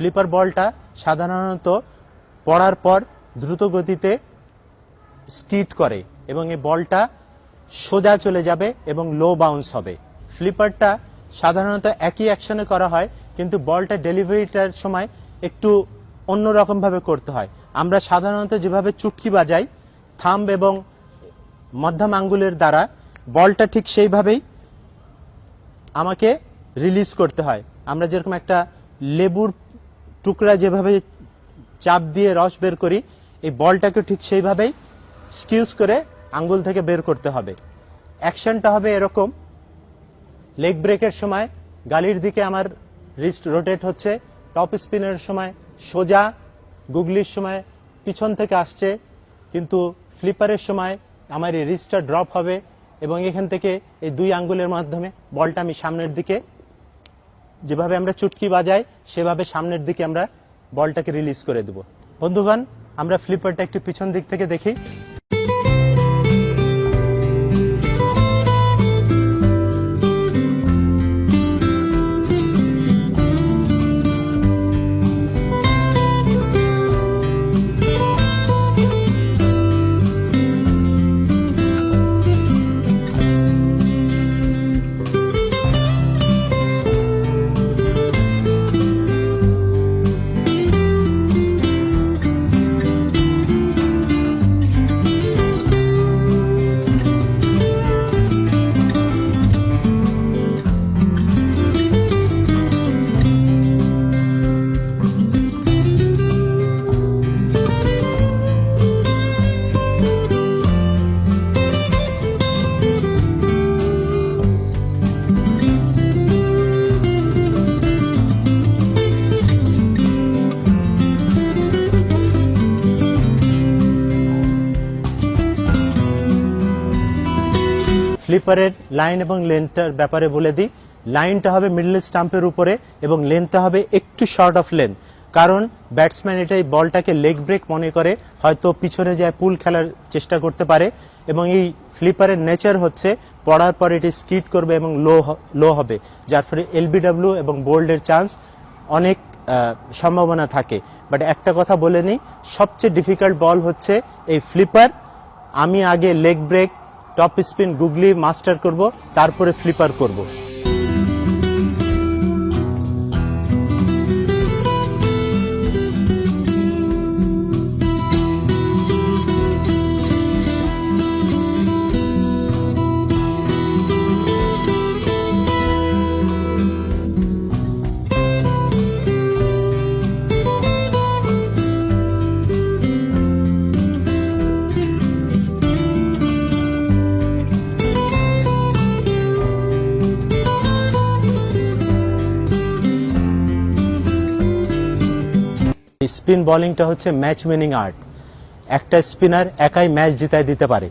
Flipper বলটা সাধারণত পড়ার পর দ্রুত গতিতে স্কিট করে এবং এই বলটা সোজা চলে যাবে এবং লো বাউন্স হবে। ফ্লিপারটা সাধারণত একই অ্যাকশনে করা হয়, কিন্তু বলটা ডেলিভারিটার সময় একটু অন্যরকম ভাবে করতে হয়। আমরা সাধারণত যেভাবে চুটকি বাজাই, থাম্ব এবং মধ্যম আঙ্গুলের দ্বারা, বলটা ঠিক সেইভাবেই আমাকে রিলিজ করতে হয়। আমরা যেরকম একটা লেবুর টুকরা যেভাবে চাপ দিয়ে রস বের করি, এই বলটাকে ঠিক সেইভাবেই স্কিউজ করে আঙ্গুল থেকে বের করতে হবে। অ্যাকশনটা হবে এরকম। লেগ ব্রেকের সময় গালির দিকে আমার রিস্ট রোটেট হচ্ছে টপ স্পিনের সময় সোজা, গুগলির সময় পিছন থেকে আসছে, কিন্তু ফ্লিপারের সময় আমার এই রিস্টটা ড্রপ হবে এবং এখান থেকে এই দুই আঙ্গুলের মাধ্যমে বলটা আমি সামনের দিকে যেভাবে আমরা চুটকি বাজাই, সেভাবে সামনের দিকে আমরা বলটাকে রিলিজ করে দেব। বন্ধুগণ, আমরা ফ্লিপারটা একটু পিছন দিক থেকে দেখি। ফ্লিপারের লাইন এবং লেন্থটার ব্যাপারে বলে দিই। লাইনটা হবে মিডল স্টাম্পের উপরে এবং লেন্থটা হবে একটু শর্ট অফ লেন্থ। কারণ ব্যাটসম্যান এটাই বলটাকে লেগ ব্রেক মনে করে, হয়তো পিছনে যায় পুল খেলার চেষ্টা করতে পারে এবং এই ফ্লিপারের নেচার হচ্ছে পড়ার পর এটি স্কিট করবে এবং লো লো হবে, যার ফলে এলবিডব্লিউ এবং বোল্ডের চান্স অনেক সম্ভাবনা থাকে। বাট একটা কথা বলে নিই, সবচেয়ে ডিফিকাল্ট বল হচ্ছে এই ফ্লিপার। আমি আগে leg break top spin googly master করব তারপরে ফ্লিপার করব। স্পিন বোলিংটা হচ্ছে ম্যাচ উইনিং আর্ট। একটা স্পিনার একাই ম্যাচ জিতায় দিতে পারে।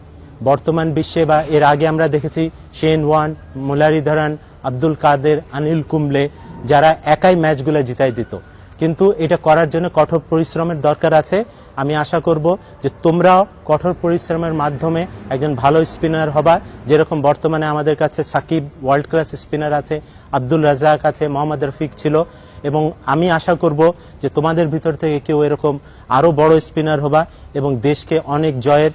বর্তমান বিশ্বে বা এর আগে আমরা দেখেছি শেন ওয়ান মুলারিধরান আব্দুল কাদের, আনিল কুম্বলে যারা একাই ম্যাচগুলো জিতাই দিত। কিন্তু এটা করার জন্য কঠোর পরিশ্রমের দরকার আছে। আমি আশা করব যে তোমরাও কঠোর পরিশ্রমের মাধ্যমে একজন ভালো স্পিনার হবা। যেরকম বর্তমানে আমাদের কাছে সাকিব ওয়ার্ল্ড ক্লাস স্পিনার আছে, আব্দুল রাজাক আছে, মোহাম্মদ রফিক ছিল। এবং আমি আশা করব যে তোমাদের ভিতর থেকে কেউ এরকম আরও বড় স্পিনার হবা এবং দেশকে অনেক জয়ের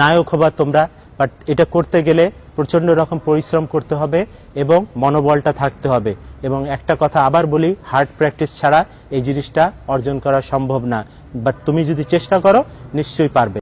নায়ক হবা তোমরা। বাট এটা করতে গেলে প্রচণ্ড রকম পরিশ্রম করতে হবে এবং মনোবলটা থাকতে হবে। এবং একটা কথা আবার বলি হার্ড প্র্যাকটিস ছাড়া এই জিনিসটা অর্জন করা সম্ভব না। বাট তুমি যদি চেষ্টা করো, নিশ্চয়ই পারবে।